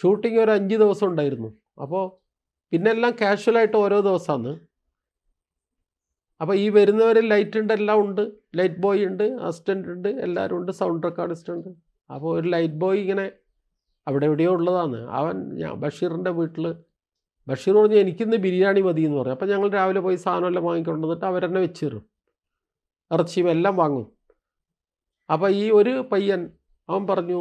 Shooting ഒരു അഞ്ച് ദിവസം ഉണ്ടായിരുന്നു. അപ്പോൾ പിന്നെ എല്ലാം കാഷ്വലായിട്ട് ഓരോ ദിവസമാണ്. അപ്പോൾ ഈ വരുന്നവരിൽ ലൈറ്റ് ഉണ്ട് എല്ലാം ഉണ്ട്. ലൈറ്റ് ബോയ് ഉണ്ട് അസിസ്റ്റന്റ് ഉണ്ട് എല്ലാവരും ഉണ്ട് സൗണ്ട് റെക്കോർഡിസ്റ്റ് ഉണ്ട്. അപ്പോൾ ഒരു ലൈറ്റ് ബോയ് ഇങ്ങനെ അവിടെ എവിടെയോ ഉള്ളതാണ്. അവൻ ഞാൻ ബഷീറിന്റെ വീട്ടിൽ ബഷീർ പറഞ്ഞു എനിക്കിന്ന് ബിരിയാണി മതി എന്ന് പറഞ്ഞു. അപ്പോൾ ഞങ്ങൾ രാവിലെ പോയി സാധനമെല്ലാം വാങ്ങിക്കൊണ്ട് വന്നിട്ട് അവരെന്നെ വെച്ച് തരും ഇറച്ചിയും എല്ലാം വാങ്ങും. അപ്പോൾ ഈ ഒരു പയ്യൻ അവൻ പറഞ്ഞു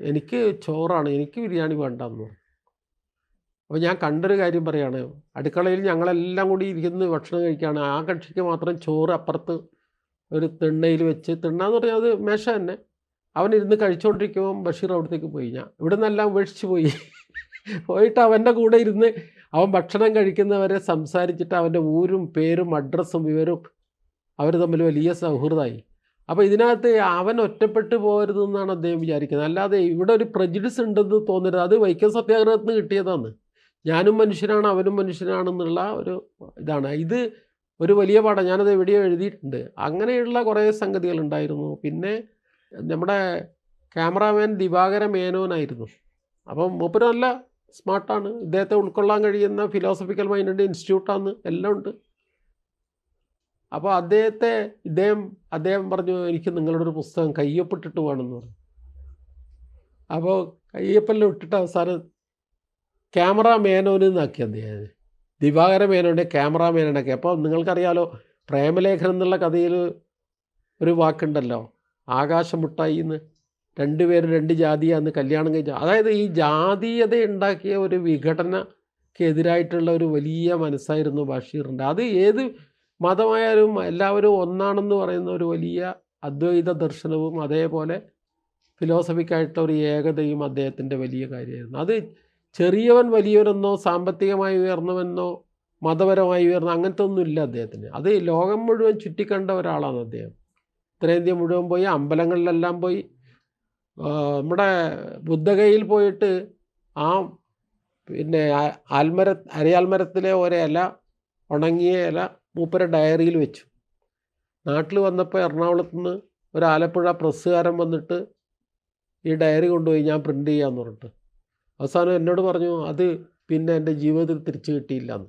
എനിക്ക് ചോറാണ് എനിക്ക് ബിരിയാണി വേണ്ടെന്ന്. അപ്പോൾ ഞാൻ കണ്ടൊരു കാര്യം പറയാണ് അടുക്കളയിൽ ഞങ്ങളെല്ലാം കൂടി ഇരിക്കുന്ന ഭക്ഷണം കഴിക്കുകയാണ് ആ കക്ഷിക്ക് മാത്രം ചോറ് അപ്പുറത്ത് ഒരു തിണ്ണയിൽ വെച്ച് തിണ്ണാന്ന് പറഞ്ഞാൽ അത് മേശ തന്നെ. അവൻ ഇരുന്ന് കഴിച്ചുകൊണ്ടിരിക്കുമ്പോൾ ബഷീർ അവിടത്തേക്ക് പോയി. ഞാൻ ഇവിടെ നിന്നെല്ലാം ഉപേക്ഷിച്ച് പോയി. പോയിട്ട് അവന്റെ കൂടെ ഇരുന്ന് അവൻ ഭക്ഷണം കഴിക്കുന്നവരെ സംസാരിച്ചിട്ട് അവന്റെ ഊരും പേരും അഡ്രസ്സും വിവരവും അവർ തമ്മിൽ വലിയ സൗഹൃദമായി. അപ്പോൾ ഇതിനകത്ത് അവൻ ഒറ്റപ്പെട്ടു പോകരുതെന്നാണ് അദ്ദേഹം വിചാരിക്കുന്നത്. അല്ലാതെ ഇവിടെ ഒരു പ്രജിഡിസ് ഉണ്ടെന്ന് തോന്നരുത്. അത് വൈക്കം നിന്ന് കിട്ടിയതാണ്. ഞാനും മനുഷ്യനാണ് അവനും മനുഷ്യനാണെന്നുള്ള ഒരു ഇതാണ്. ഇത് ഒരു വലിയ പാഠം. ഞാനത് എവിടെയോ എഴുതിയിട്ടുണ്ട്. അങ്ങനെയുള്ള കുറേ സംഗതികൾ ഉണ്ടായിരുന്നു. പിന്നെ നമ്മുടെ ക്യാമറാമാൻ ദിവാകര മേനോനായിരുന്നു. അപ്പം മൂപ്പര് നല്ല സ്മാർട്ടാണ്. ഇദ്ദേഹത്തെ ഉൾക്കൊള്ളാൻ കഴിയുന്ന ഫിലോസഫിക്കൽ മൈൻഡിന്റെ ഇൻസ്റ്റിറ്റ്യൂട്ടാണ് എല്ലാം ഉണ്ട്. അപ്പോൾ അദ്ദേഹത്തെ ഇദ്ദേഹം അദ്ദേഹം പറഞ്ഞു എനിക്ക് നിങ്ങളുടെ ഒരു പുസ്തകം കയ്യൊപ്പിട്ടിട്ട് വേണമെന്ന് പറഞ്ഞു. അപ്പോൾ കയ്യപ്പെല്ലാം ഇട്ടിട്ട് അവസാനം ക്യാമറ മേനോന് എന്നാക്കി അദ്ദേഹം. ദിവാകര മേനോന്റെ ക്യാമറ മേനോനൊക്കെ അപ്പോൾ നിങ്ങൾക്കറിയാലോ പ്രേമലേഖനം എന്നുള്ള കഥയിൽ ഒരു വാക്കുണ്ടല്ലോ ആകാശമുട്ടായി എന്ന് രണ്ടുപേരും രണ്ട് ജാതിയാന്ന് കല്യാണം കഴിച്ച അതായത് ഈ ജാതീയത ഉണ്ടാക്കിയ ഒരു വിഘടനക്കെതിരായിട്ടുള്ള ഒരു വലിയ മനസ്സായിരുന്നു ബഷീറിന്റെ അത് ഏത് മതമായാലും എല്ലാവരും ഒന്നാണെന്ന് പറയുന്ന ഒരു വലിയ അദ്വൈത ദർശനവും അതേപോലെ ഫിലോസഫിക്കായിട്ടുള്ള ഒരു ഏകതയും അദ്ദേഹത്തിന്റെ വലിയ കാര്യമായിരുന്നു. അത് ചെറിയവൻ വലിയവനെന്നോ സാമ്പത്തികമായി ഉയർന്നവെന്നോ മതപരമായി ഉയർന്ന അങ്ങനത്തെ ഒന്നുമില്ല അദ്ദേഹത്തിന്. അത് ലോകം മുഴുവൻ ചുറ്റിക്കണ്ട ഒരാളാണ് അദ്ദേഹം. ഉത്തരേന്ത്യ മുഴുവൻ പോയി അമ്പലങ്ങളിലെല്ലാം പോയി നമ്മുടെ ബുദ്ധഗയിൽ പോയിട്ട് ആ പിന്നെ ആൽമര അരയാൽമരത്തിലെ ഒരില ഉണങ്ങിയ ഇല മൂപ്പര ഡയറിയിൽ വെച്ചു. നാട്ടിൽ വന്നപ്പോൾ എറണാകുളത്ത് നിന്ന് ഒരു ആലപ്പുഴ പ്രസ്സുകാരൻ വന്നിട്ട് ഈ ഡയറി കൊണ്ടുപോയി ഞാൻ പ്രിന്റ് ചെയ്യാമെന്ന് പറഞ്ഞിട്ട്. അവസാനം എന്നോട് പറഞ്ഞു അത് പിന്നെ എന്റെ ജീവിതത്തിൽ തിരിച്ചു കിട്ടിയില്ല എന്ന്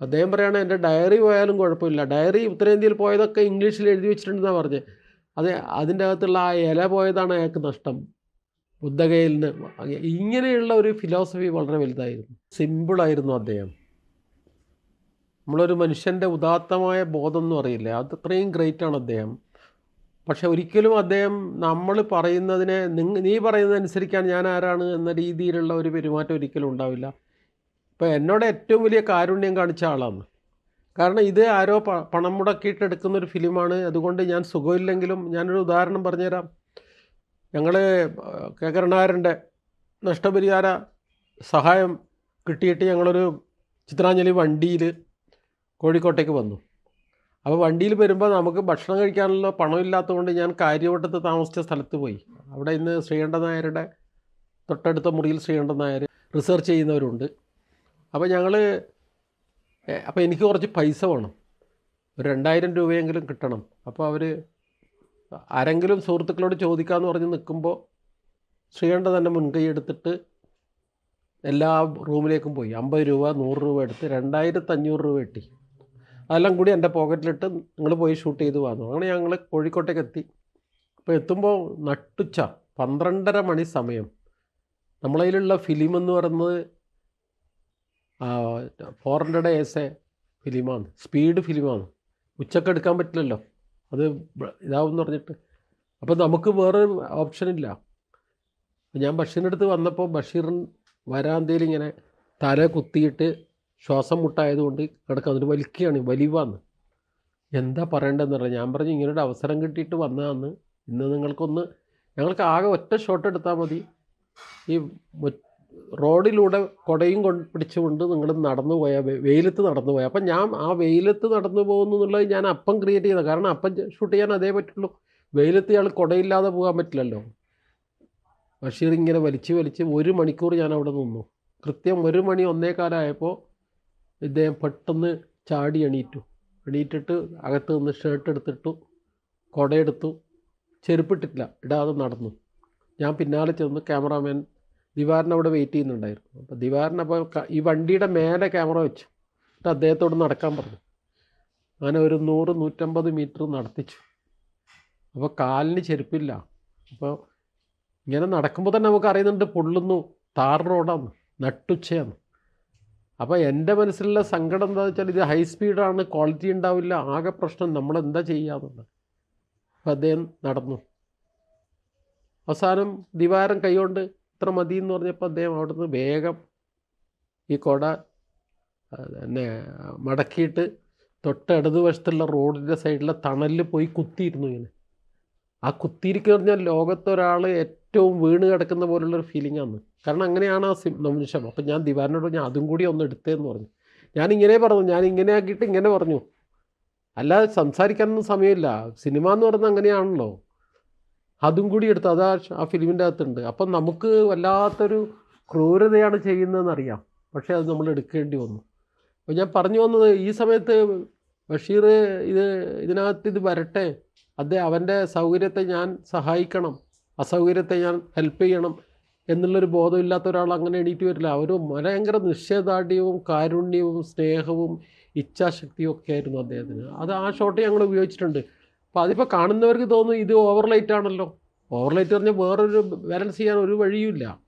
അദ്ദേഹം പറയുകയാണ് എന്റെ ഡയറി പോയാലും കുഴപ്പമില്ല. ഡയറി ഉത്തരേന്ത്യയിൽ പോയതൊക്കെ ഇംഗ്ലീഷിൽ എഴുതി വെച്ചിട്ടുണ്ടെന്നാണ് പറഞ്ഞത് അത് അതിന്റെ അകത്തുള്ള ആ ഇല പോയതാണ് അയാൾക്ക് നഷ്ടം. ബുദ്ധഗയിൽ നിന്ന്. ഇങ്ങനെയുള്ള ഒരു ഫിലോസഫി വളരെ വലുതായിരുന്നു. സിമ്പിളായിരുന്നു അദ്ദേഹം. നമ്മളൊരു മനുഷ്യന്റെ ഉദാത്തമായ ബോധം എന്ന് പറയില്ലേ അത് അത്രയും ഗ്രേറ്റാണ് അദ്ദേഹം. പക്ഷെ ഒരിക്കലും അദ്ദേഹം നമ്മൾ പറയുന്നതിനെ നിങ്ങ നീ പറയുന്നതനുസരിക്കാൻ ഞാൻ ആരാണ് എന്ന രീതിയിലുള്ള ഒരു പെരുമാറ്റം ഒരിക്കലും ഉണ്ടാവില്ല. ഇപ്പോൾ എന്നോട് ഏറ്റവും വലിയ കാരുണ്യം കാണിച്ച ആളാണ്. കാരണം ഇത് ആരോ പണം മുടക്കിയിട്ട് എടുക്കുന്ന ഒരു ഫിലിമാണ്. അതുകൊണ്ട് ഞാൻ സുഖമില്ലെങ്കിലും ഞാനൊരു ഉദാഹരണം പറഞ്ഞുതരാം. ഞങ്ങൾ കെ കരുണാകരന്റെ നഷ്ടപരിഹാര സഹായം കിട്ടിയിട്ട് ഞങ്ങളൊരു ചിത്രാഞ്ജലി വണ്ടിയിൽ കോഴിക്കോട്ടേക്ക് വന്നു. അപ്പോൾ വണ്ടിയിൽ വരുമ്പോൾ നമുക്ക് ഭക്ഷണം കഴിക്കാനുള്ള പണമില്ലാത്തതുകൊണ്ട് ഞാൻ കാര്യവട്ടത്ത് താമസിച്ച സ്ഥലത്ത് പോയി. അവിടെ ഇന്ന് ശ്രീകണ്ഠൻ നായരുടെ തൊട്ടടുത്ത മുറിയിൽ ശ്രീകണ്ഠൻ നായർ റിസർച്ച് ചെയ്യുന്നവരുണ്ട്. അപ്പോൾ ഞങ്ങൾ അപ്പോൾ എനിക്ക് കുറച്ച് പൈസ വേണം. ഒരു രണ്ടായിരം രൂപയെങ്കിലും കിട്ടണം. അപ്പോൾ അവർ ആരെങ്കിലും സുഹൃത്തുക്കളോട് ചോദിക്കാമെന്ന് പറഞ്ഞ് നിൽക്കുമ്പോൾ ശ്രീകണ്ഠ തന്നെ മുൻകൈ എടുത്തിട്ട് എല്ലാ റൂമിലേക്കും പോയി. അമ്പത് രൂപ നൂറ് രൂപ എടുത്ത് രണ്ടായിരത്തഞ്ഞൂറ് രൂപ കിട്ടി അതെല്ലാം കൂടി എന്റെ പോക്കറ്റിലിട്ട് നിങ്ങൾ പോയി ഷൂട്ട് ചെയ്ത് വന്നു. അങ്ങനെ ഞങ്ങൾ കോഴിക്കോട്ടേക്ക് എത്തി. അപ്പോൾ എത്തുമ്പോൾ നട്ടുച്ച പന്ത്രണ്ടര മണി സമയം. നമ്മളതിലുള്ള ഫിലിം എന്ന് പറയുന്നത് ഫോർ ഹൺഡ്രഡ് എസ് എ ഫിലിമാണ്. സ്പീഡ് ഫിലിമാണ്. ഉച്ചയ്ക്ക് എടുക്കാൻ പറ്റില്ലല്ലോ. അത് ഇതാവും പറഞ്ഞിട്ട്. അപ്പം നമുക്ക് വേറെ ഓപ്ഷൻ ഇല്ല. ഞാൻ ബഷീറിന്റെ അടുത്ത് വന്നപ്പോൾ ബഷീറിൻ വരാന്തയിൽ ഇങ്ങനെ തല കുത്തിയിട്ട് ശ്വാസം മുട്ടായതുകൊണ്ട് കിടക്കുക എന്നിട്ട് വലിക്കുകയാണ് വലിവാന്ന്. എന്താ പറയേണ്ടതെന്ന് പറയാം ഞാൻ പറഞ്ഞു ഇങ്ങനൊരു അവസരം കിട്ടിയിട്ട് വന്നതാന്ന്. ഇന്ന് നിങ്ങൾക്കൊന്ന് ഞങ്ങൾക്ക് ആകെ ഒറ്റ ഷോട്ട് എടുത്താൽ മതി. ഈ റോഡിലൂടെ കുടയും കൊണ്ട് പിടിച്ചുകൊണ്ട് നിങ്ങൾ നടന്നു പോയാൽ വെയിലത്ത് നടന്നു പോയാൽ അപ്പം ഞാൻ ആ വെയിലത്ത് നടന്നു പോകുന്നു എന്നുള്ളത് ഞാൻ അപ്പം ക്രിയേറ്റ് ചെയ്തത് കാരണം അപ്പം ഷൂട്ട് ചെയ്യാൻ അതേ പറ്റുള്ളൂ. വെയിലത്ത് ഇയാൾ കുടയില്ലാതെ പോകാൻ പറ്റില്ലല്ലോ. ബഷീർ ഇങ്ങനെ വലിച്ച് വലിച്ച് ഒരു മണിക്കൂർ ഞാൻ അവിടെ നിന്നു. കൃത്യം ഒരു മണി ഒന്നേകാലായപ്പോൾ ഇദ്ദേഹം പെട്ടെന്ന് ചാടി എണീറ്റു. എണീറ്റിട്ട് അകത്ത് നിന്ന് ഷർട്ട് എടുത്തിട്ടു കുടയെടുത്തു. ചെരുപ്പിട്ടിട്ടില്ല ഇടാതെ നടന്നു. ഞാൻ പിന്നാലെ ചെന്ന് ക്യാമറാമാൻ ദിവാരൻ അവിടെ വെയിറ്റ് ചെയ്യുന്നുണ്ടായിരുന്നു. അപ്പോൾ ദിവാരൻ അപ്പോൾ ഈ വണ്ടിയുടെ മേലെ ക്യാമറ വെച്ചു. എന്നിട്ട് അദ്ദേഹത്തോട് നടക്കാൻ പറഞ്ഞു. അങ്ങനെ ഒരു നൂറ് നൂറ്റമ്പത് മീറ്റർ നടത്തിച്ചു. അപ്പോൾ കാലിന് ചെരുപ്പില്ല. അപ്പോൾ ഇങ്ങനെ നടക്കുമ്പോൾ തന്നെ നമുക്ക് അറിയുന്നുണ്ട് പൊള്ളുന്നു താർ റോഡാണ് നട്ടുച്ചയാണ് അപ്പോൾ എന്റെ മനസ്സിലുള്ള സങ്കടം എന്താണെന്ന് വെച്ചാൽ ഇത് ഹൈ സ്പീഡാണ് ക്വാളിറ്റി ഉണ്ടാവില്ല ആകെ പ്രശ്നം നമ്മൾ എന്താ ചെയ്യാന്നുള്ളത് അപ്പം അദ്ദേഹം നടന്നു. അവസാനം ദിവാരം കൈകൊണ്ട് ഇത്ര മതി എന്ന് പറഞ്ഞപ്പോൾ അദ്ദേഹം അവിടുന്ന് വേഗം ഈ കൊട എന്നെ മടക്കിയിട്ട് തൊട്ട് ഇടതുവശത്തുള്ള റോഡിന്റെ സൈഡിലെ തണലിൽ പോയി കുത്തിയിരുന്നു ഇങ്ങനെ. ആ കുത്തിയിരിക്കുക പറഞ്ഞാൽ ലോകത്തൊരാൾ ഏറ്റവും വീണ് കിടക്കുന്ന പോലുള്ളൊരു ഫീലിംഗ് ആണ്. കാരണം അങ്ങനെയാണ് ആ സിം നിമിഷം അപ്പം ഞാൻ ദിവാരനോട് ഞാൻ അതും കൂടി ഒന്ന് എടുത്തേന്ന് പറഞ്ഞു. ഞാൻ ഇങ്ങനെ പറഞ്ഞു ഞാൻ ഇങ്ങനെ ആക്കിയിട്ട് ഇങ്ങനെ പറഞ്ഞു. അല്ലാതെ സംസാരിക്കാനൊന്നും സമയമില്ല. സിനിമ എന്ന് പറയുന്നത് അങ്ങനെയാണല്ലോ. അതും കൂടി എടുത്തു അതാ ആ ഫിലിമിന്റെ അകത്തുണ്ട്. അപ്പം നമുക്ക് വല്ലാത്തൊരു ക്രൂരതയാണ് ചെയ്യുന്നതെന്നറിയാം പക്ഷേ അത് നമ്മൾ എടുക്കേണ്ടി വന്നു. അപ്പോൾ ഞാൻ പറഞ്ഞു വന്നത് ഈ സമയത്ത് ബഷീർ ഇത് ഇതിനകത്ത് ഇത് വരട്ടെ. അദ്ദേഹം അവന്റെ സൗകര്യത്തെ ഞാൻ സഹായിക്കണം. അസൗകര്യത്തെ ഞാൻ ഹെൽപ്പ് ചെയ്യണം. എന്നുള്ളൊരു ബോധമില്ലാത്ത ഒരാൾ അങ്ങനെ എണീറ്റ് വരില്ല. അവർ ഭയങ്കര നിശ്ചയദാർഢ്യവും കാരുണ്യവും സ്നേഹവും ഇച്ഛാശക്തിയും ഒക്കെ ആയിരുന്നു അദ്ദേഹത്തിന്. അത് ആ ഷോട്ട് ഞങ്ങൾ ഉപയോഗിച്ചിട്ടുണ്ട്. അപ്പോൾ അതിപ്പോൾ കാണുന്നവർക്ക് തോന്നും ഇത് ഓവർലൈറ്റ് ആണല്ലോ. ഓവർലൈറ്റ് പറഞ്ഞാൽ വേറൊരു ബാലൻസ് ചെയ്യാൻ ഒരു വഴിയുമില്ല.